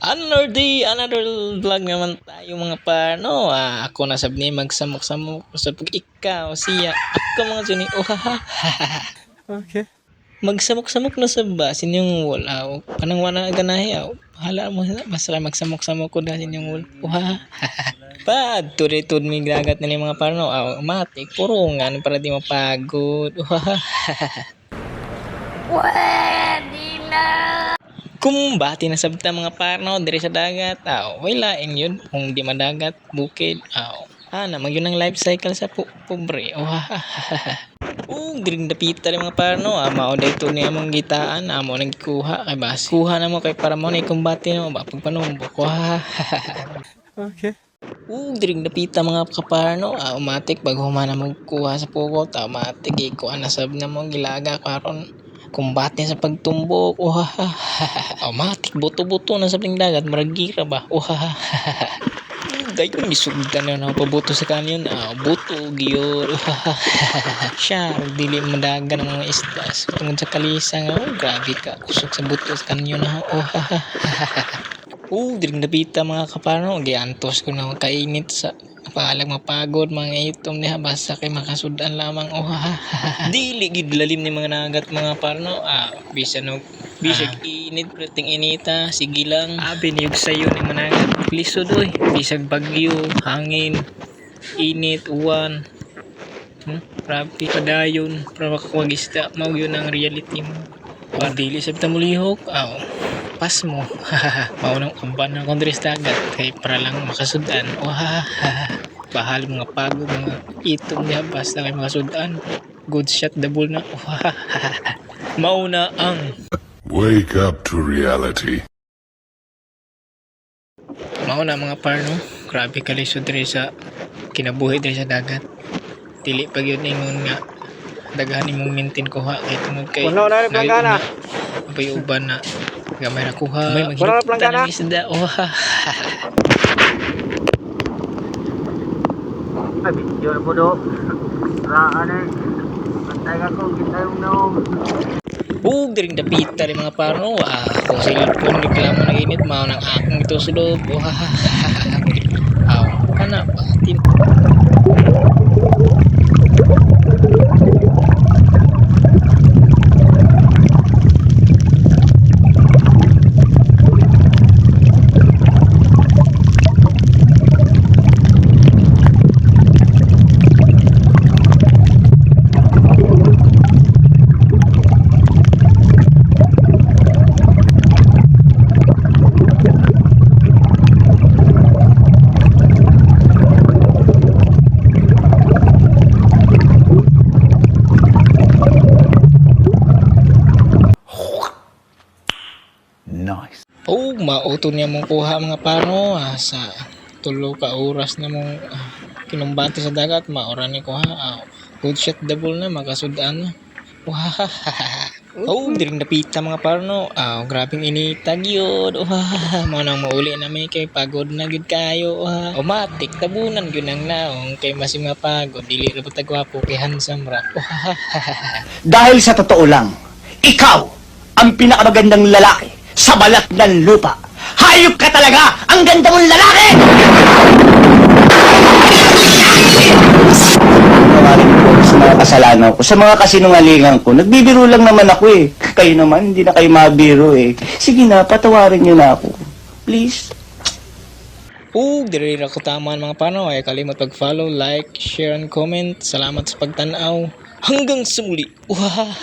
Another day, another vlog naman tayo mga parno. Ah, ako na sabi ni magsamok-samok sa pag ikaw siya. Ako mga suni. Oh, ha, ha, ha. Okay. Magsamok-samok na sa basin yung wala. Oh, panang wala ganahe. Oh. Hala mo na. Basta magsamok-samok ko dahil yung wala. Oh, ha, ha, ha. Pad, gragat nila yung mga parno. Ah, matik, purungan para di mapagod. Oh, ha, ha, ha. Bati na sabta mga parno dire sa dagat, aw, way laing yun. Kung di madagat, bukid, aw. Ana, mag yun ang life cycle sa pu pobre. Oh, ha, ha, ha. Oh, green dapita rin mga parno. Ah, mao dito ni among gitaan, amo nang gikuha kay bas. Kuha na mo kay para mo na ikumbati na mo ba pagpanumbok. Oh, ha, ha, ha. Okay. Uh, diring napita mga kaparno, automatic pag humana magkuha sa pukot, automatic ikuha na sab na mo gilaga karon kumbate sa pagtumbok. Oh, ha, ha, ha, ha. automatic buto-buto na sa dagat maragira ba. Oh, ha, ha, ha, ha. Gayon misugdan na na pabuto sa kanyon. Ah, buto ha, ha, ha, ha. Siya dili madaga ng mga isda so, tungod sa kalisa nga. Oh, grabe ka kusog sa buto sa kanyon na. Oh, ha. Oh, napita mga kaparno. Giantos ko na kainit sa palag mapagod mga itom niya basta kay makasudan lamang oh ha, ha, ha. dili gid lalim ni mga nagat mga parno ah bisan og bisag init prating inita sige lang. Abi niyog sayo ni mga nagat. Lisod oy bisag bagyo hangin init uwan. Hmm? grabe padayon. Para makakuwag isda mao yun ang reality mo. Pag dili sa mulihok aw pas mo. Maunang umban ng kondres dagat kay para lang makasudan. Wah bahal mga pagod mga itong niya basta kay makasudan. Good shot double na. Wah mauna ang Wake up to reality. mauna mga parno grabe ka lisod diri sa kinabuhi diri sa dagat. Dili pag yun ingon nga. Daghan imong maintain kuha kay tungod kay Puno na rin planggana. Abay uban na gamay na kuha. May Puno na maghiluptan planggana. ng isda. Oh. Ay, video na po do. Raan eh. Pantay ka kung kita yung naong. Oh, galing dapita rin mga parno. Ah, kung sa cellphone reklamo na init, mao nang akong ito. Oh, ha, ha, ha, ha. Aw, kana ba? Tin Nice. Oh, mauto niya mong kuha mga parno. Ah, sa tulo ka oras na mong ah, kinumbati sa dagat, maura ni kuha. Ah, good shot double na, makasudan na. Wah, oh, diring napita mga parno. Ah, grabing initag yun. Wah, mo nang mauli na may kay pagod na gud kayo. Wah, omatik tabunan gyud ang naong kay mas mga pagod dili ra butag gwapo kay handsome ra. Dahil sa totoo lang, ikaw ang pinakamagandang lalaki sa balat ng lupa. Hayop ka talaga! Ang ganda mong lalaki! Maraming po sa mga kasalanan ko, sa mga kasinungalingan ko. Nagbibiro lang naman ako eh. Kayo naman, hindi na kayo mabiro eh. Sige na, patawarin niyo na ako. Please. Ug diri ra ko taman mga pano ay kalimot pag-follow, like, share and comment. Salamat sa pagtan-aw. Hanggang sa muli. Wah!